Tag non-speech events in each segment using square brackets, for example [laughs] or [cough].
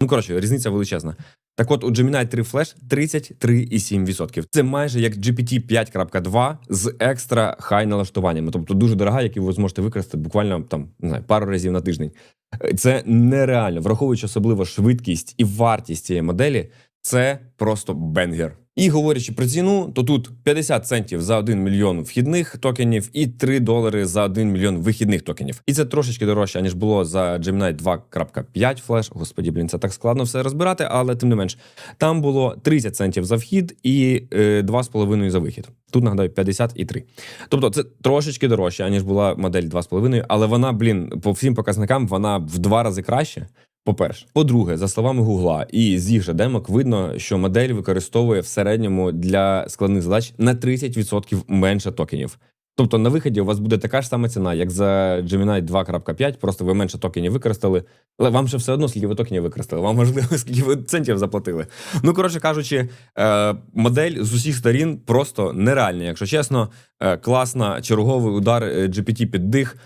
Ну коротше, різниця величезна. Так от у Gemini 3 Flash 33,7%. Це майже як GPT 5.2 з екстра хай налаштуваннями. Тобто дуже дорога, яку ви зможете використати буквально там не знаю, пару разів на тиждень. Це нереально, враховуючи особливо швидкість і вартість цієї моделі, це просто бенгер. І говорячи про ціну, то тут 50 центів за 1 мільйон вхідних токенів і 3 долари за 1 мільйон вихідних токенів. І це трошечки дорожче, ніж було за Gemini 2.5 Flash. Господі, блін, це так складно все розбирати, але тим не менш, там було 30 центів за вхід і е, 2,5 за вихід. Тут нагадаю 50 і 3. Тобто це трошечки дорожче, аніж була модель 2,5, але вона, блін, по всім показникам вона в два рази краще. По-перше, по-друге, за словами Гугла і з їх же демок, видно, що модель використовує в середньому для складних задач на 30% менше токенів. Тобто на виході у вас буде така ж сама ціна, як за Gemini 2.5, просто ви менше токенів використали, але вам же все одно, скільки ви токенів використали, вам важливо, [laughs] скільки ви центів заплатили. Ну, коротше кажучи, е, модель з усіх сторін просто нереальна, якщо чесно. Е, класна, черговий удар е, GPT під дих.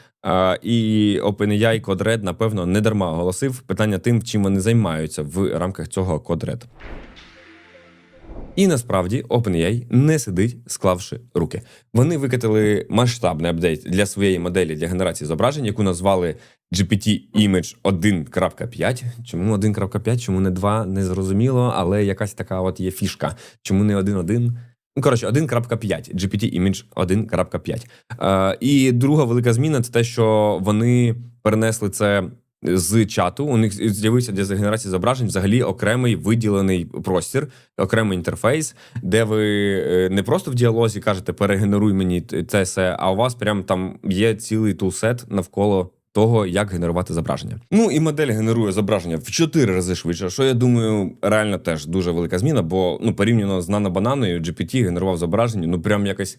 І OpenAI CodeRed, напевно, не дарма оголосив питання тим, чим вони займаються в рамках цього CodeRed. І насправді OpenAI не сидить, склавши руки. Вони викатили масштабний апдейт для своєї моделі для генерації зображень, яку назвали GPT Image 1.5. Чому 1.5, чому не 2, не зрозуміло, але якась така от є фішка. Чому не 1.1? Ну, коротше, 1.5, GPT Image 1.5. Е, і друга велика зміна це те, що вони перенесли це з чату. У них з'явився для генерації зображень взагалі окремий виділений простір, окремий інтерфейс, де ви е, не просто в діалозі кажете перегенеруй мені це все, а у вас прям там є цілий тулсет навколо. Того, як генерувати зображення. Ну і модель генерує зображення в 4 рази швидше, що я думаю, реально теж дуже велика зміна, бо ну порівняно з нанобананою, GPT генерував зображення, ну прям якось.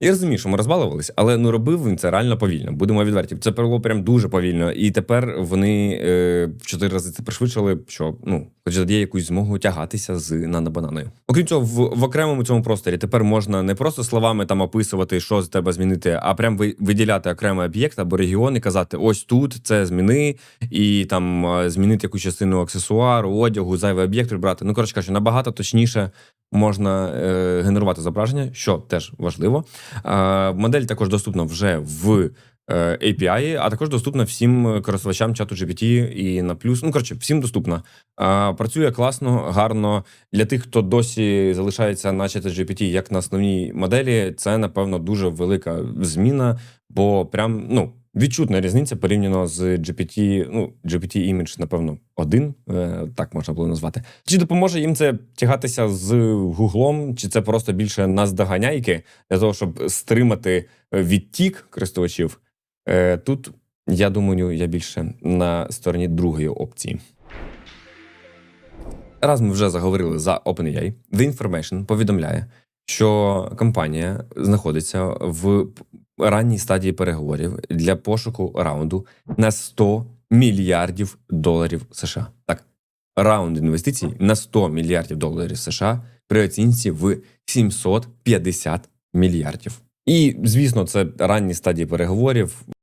Я розумію, що ми розбалувались, але ну робив він це реально повільно. Будемо відверті. Це було прям дуже повільно. І тепер вони е, в чотири рази це пришвидшили, що ну, хоч дає якусь змогу тягатися з нанобананою. Окрім цього, в, в окремому цьому просторі тепер можна не просто словами там описувати, що з тебе змінити, а прям виділяти окремий об'єкт або регіон і казати: ось тут це зміни, і там е, змінити якусь частину аксесуару, одягу, зайвий об'єкт прибрати. Ну коротше кажучи, набагато точніше можна е, генерувати зображення, що теж важливо. Е, модель також доступна вже в е, API, а також доступна всім користувачам чату GPT і на плюс. Ну коротше, всім доступна. Е, працює класно, гарно для тих, хто досі залишається на чаті GPT як на основній моделі. Це напевно дуже велика зміна, бо прям ну. Відчутна різниця порівняно з GPT, ну GPT Image, напевно, один, е, так можна було назвати. Чи допоможе їм це тягатися з Гуглом, чи це просто більше наздоганяйки для того, щоб стримати відтік користувачів? Е, Тут я думаю, я більше на стороні другої опції. Раз ми вже заговорили за OpenAI, The Information повідомляє, що компанія знаходиться в ранній стадії переговорів для пошуку раунду на 100 мільярдів доларів США. Так, раунд інвестицій на 100 мільярдів доларів США при оцінці в 750 мільярдів. І звісно, це ранні стадії переговорів.